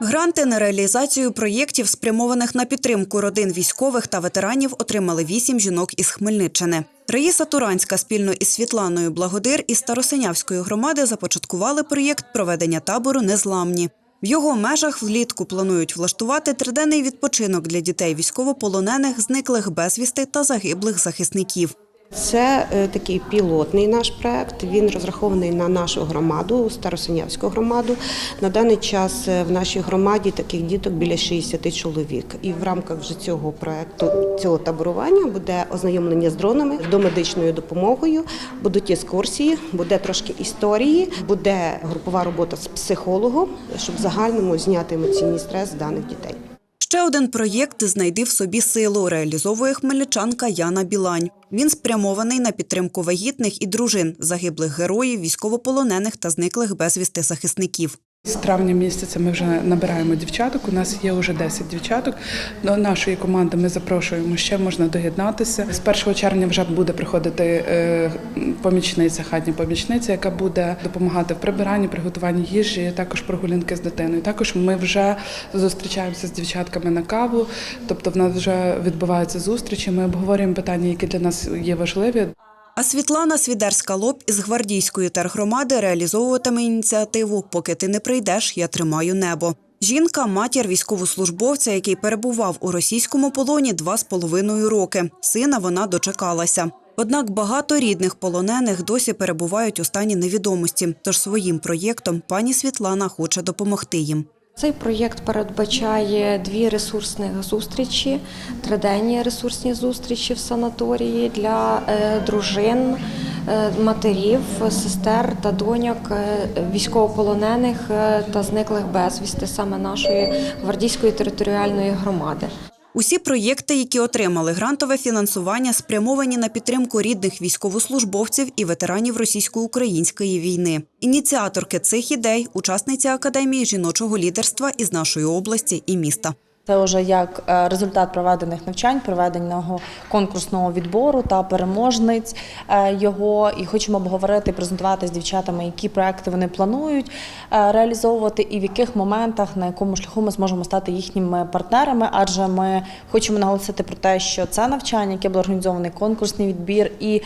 Гранти на реалізацію проєктів, спрямованих на підтримку родин військових та ветеранів, отримали вісім жінок із Хмельниччини. Раїса Туранська спільно із Світланою Благодир із Старосинявської громади започаткували проєкт проведення табору Незламні. В його межах влітку планують влаштувати триденний відпочинок для дітей військовополонених, зниклих безвісти та загиблих захисників. Це е, такий пілотний наш проект. Він розрахований на нашу громаду, Старосинявську громаду. На даний час е, в нашій громаді таких діток біля 60 чоловік. І в рамках вже цього проекту цього таборування буде ознайомлення з дронами, домедичною допомогою, будуть екскурсії, буде трошки історії, буде групова робота з психологом, щоб в загальному зняти емоційний стрес з даних дітей. Ще один проєкт Знайди в собі силу реалізовує хмельничанка Яна Білань. Він спрямований на підтримку вагітних і дружин загиблих героїв, військовополонених та зниклих безвісти захисників. З травня місяця ми вже набираємо дівчаток. У нас є вже 10 дівчаток. До нашої команди ми запрошуємо ще можна доєднатися. З 1 червня вже буде приходити е, помічниця, хатня помічниця, яка буде допомагати в прибиранні, приготуванні їжі, також прогулянки з дитиною. Також ми вже зустрічаємося з дівчатками на каву. Тобто, в нас вже відбуваються зустрічі. Ми обговорюємо питання, які для нас є важливі. А Світлана Свідерська-Лоб із гвардійської тергромади реалізовуватиме ініціативу Поки ти не прийдеш, я тримаю небо. Жінка матір військовослужбовця, який перебував у російському полоні два з половиною роки. Сина вона дочекалася. Однак багато рідних полонених досі перебувають у стані невідомості. Тож своїм проєктом пані Світлана хоче допомогти їм. Цей проєкт передбачає дві ресурсних зустрічі, триденні ресурсні зустрічі в санаторії для е, дружин, е, матерів, сестер та доньок е, військовополонених та зниклих безвісти саме нашої гвардійської територіальної громади. Усі проєкти, які отримали грантове фінансування, спрямовані на підтримку рідних військовослужбовців і ветеранів російсько-української війни. Ініціаторки цих ідей учасниці академії жіночого лідерства із нашої області і міста. Це вже як е, результат проведених навчань, проведеного конкурсного відбору та переможниць е, його. І хочемо обговорити, презентувати з дівчатами, які проекти вони планують е, реалізовувати, і в яких моментах на якому шляху ми зможемо стати їхніми партнерами. Адже ми хочемо наголосити про те, що це навчання, яке було організований конкурсний відбір, і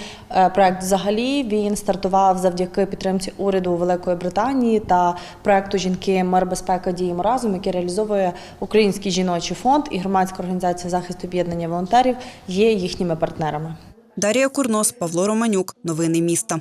проект взагалі він стартував завдяки підтримці уряду Великої Британії та проекту Жінки Мир, безпека діємо разом, який реалізовує Український жіночий фонд і громадська організація захисту об'єднання волонтерів є їхніми партнерами. Дарія Курнос, Павло Романюк. Новини міста.